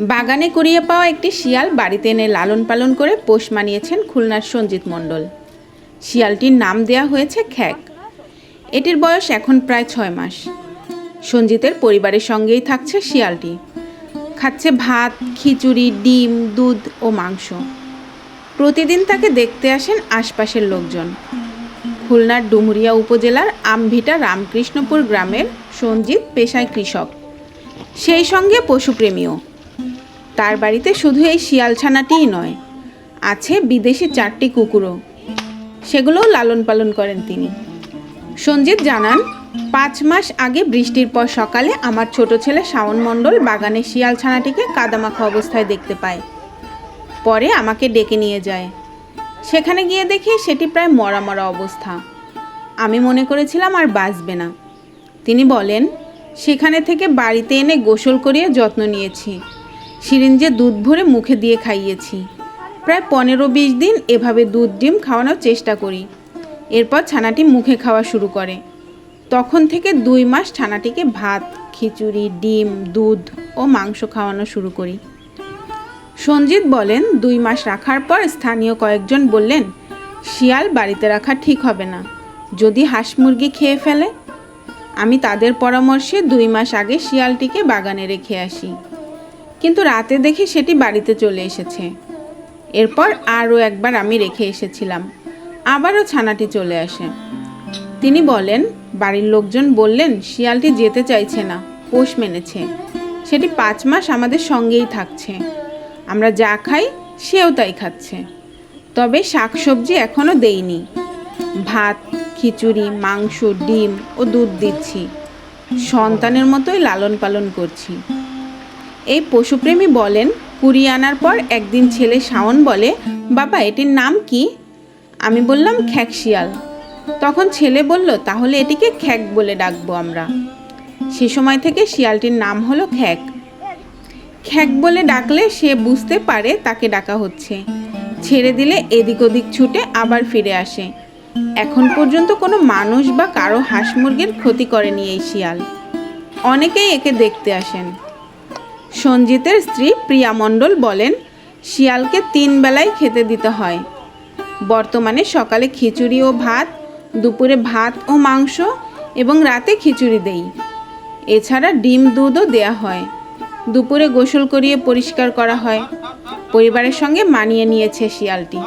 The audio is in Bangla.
বাগানে কুড়িয়ে পাওয়া একটি শিয়াল বাড়িতে এনে লালন পালন করে পোষ মানিয়েছেন খুলনার সঞ্জিত মণ্ডল। শিয়ালটির নাম দেয়া হয়েছে খ্যাক। এটির বয়স এখন প্রায় ছয় মাস। সঞ্জিতের পরিবারের সঙ্গেই থাকছে শিয়ালটি। খাচ্ছে ভাত, খিচুড়ি, ডিম, দুধ ও মাংস। প্রতিদিন তাকে দেখতে আসেন আশপাশের লোকজন। খুলনার ডুমুরিয়া উপজেলার আমভিটা রামকৃষ্ণপুর গ্রামের সঞ্জিত পেশায় কৃষক। সেই সঙ্গে পশুপ্রেমীও। তার বাড়িতে শুধু এই শিয়াল ছানাটিই নয়, আছে বিদেশি চারটি কুকুরও। সেগুলোও লালন পালন করেন তিনি। সঞ্জিত জানান, পাঁচ মাস আগে বৃষ্টির পর সকালে আমার ছোট ছেলে শাওন মণ্ডল বাগানে শিয়াল ছানাটিকে কাদামাখা অবস্থায় দেখতে পায়। পরে আমাকে ডেকে নিয়ে যায়। সেখানে গিয়ে দেখি সেটি প্রায় মরা মরা অবস্থা। আমি মনে করেছিলাম আর বাঁচবে না। তিনি বলেন সেখানে থেকে বাড়িতে এনে গোসল করিয়ে যত্ন নিয়েছি। সিরিঞ্জে দুধ ভরে মুখে দিয়ে খাইয়েছি। প্রায় পনেরো বিশ দিন এভাবে দুধ ডিম খাওয়ানোর চেষ্টা করি। এরপর ছানাটি মুখে খাওয়া শুরু করে। তখন থেকে দুই মাস ছানাটিকে ভাত, খিচুড়ি, ডিম, দুধ ও মাংস খাওয়ানো শুরু করি। সঞ্জিত বলেন, দুই মাস রাখার পর স্থানীয় কয়েকজন বললেন, শিয়াল বাড়িতে রাখা ঠিক হবে না। যদি হাঁস মুরগি খেয়ে ফেলে আমি তাদের পরামর্শে দুই মাস আগে শিয়ালটিকে বাগানে রেখে আসি। কিন্তু রাতে দেখে সেটি বাড়িতে চলে এসেছে। এরপর আরও একবার আমি রেখে এসেছিলাম। আবারও ছানাটি চলে আসে। তিনি বলেন, বাড়ির লোকজন বললেন, শিয়ালটি যেতে চাইছে না, পোষ মেনেছে। সেটি পাঁচ মাস আমাদের সঙ্গেই থাকছে। আমরা যা খাই, সেও তাই খাচ্ছে। তবে শাকসবজি এখনও দেইনি। ভাত খিচুড়ি, মাংস, ডিম ও দুধ দিচ্ছি। সন্তানের মতোই লালন পালন করছি। এই পশুপ্রেমী বলেন কুড়িয়ে আনার পর একদিন ছেলে শাওন বলে, বাবা, এটির নাম কি? আমি বললাম খ্যাক শিয়াল তখন ছেলে বলল, তাহলে এটিকে খ্যাক বলে ডাকবো আমরা। সে সময় থেকে শিয়ালটির নাম হলো খ্যাক। খ্যাক বলে ডাকলে সে বুঝতে পারে তাকে ডাকা হচ্ছে। ছেড়ে দিলে এদিক ওদিক ছুটে আবার ফিরে আসে। এখন পর্যন্ত কোনো মানুষ বা কারও হাঁস মুরগির ক্ষতি করেনি এই শিয়াল। অনেকেই একে দেখতে আসেন। সঞ্জিতের স্ত্রী প্রিয়া মণ্ডল বলেন, শিয়ালকে তিন বেলায় খেতে দিতে হয়। বর্তমানে সকালে খিচুড়ি ও ভাত, দুপুরে ভাত ও মাংস এবং রাতে খিচুড়ি দেই। এছাড়া ডিম দুধও দেয়া হয়। দুপুরে গোসল করিয়ে পরিষ্কার করা হয়। পরিবারের সঙ্গে মানিয়ে নিয়েছে শিয়ালটি।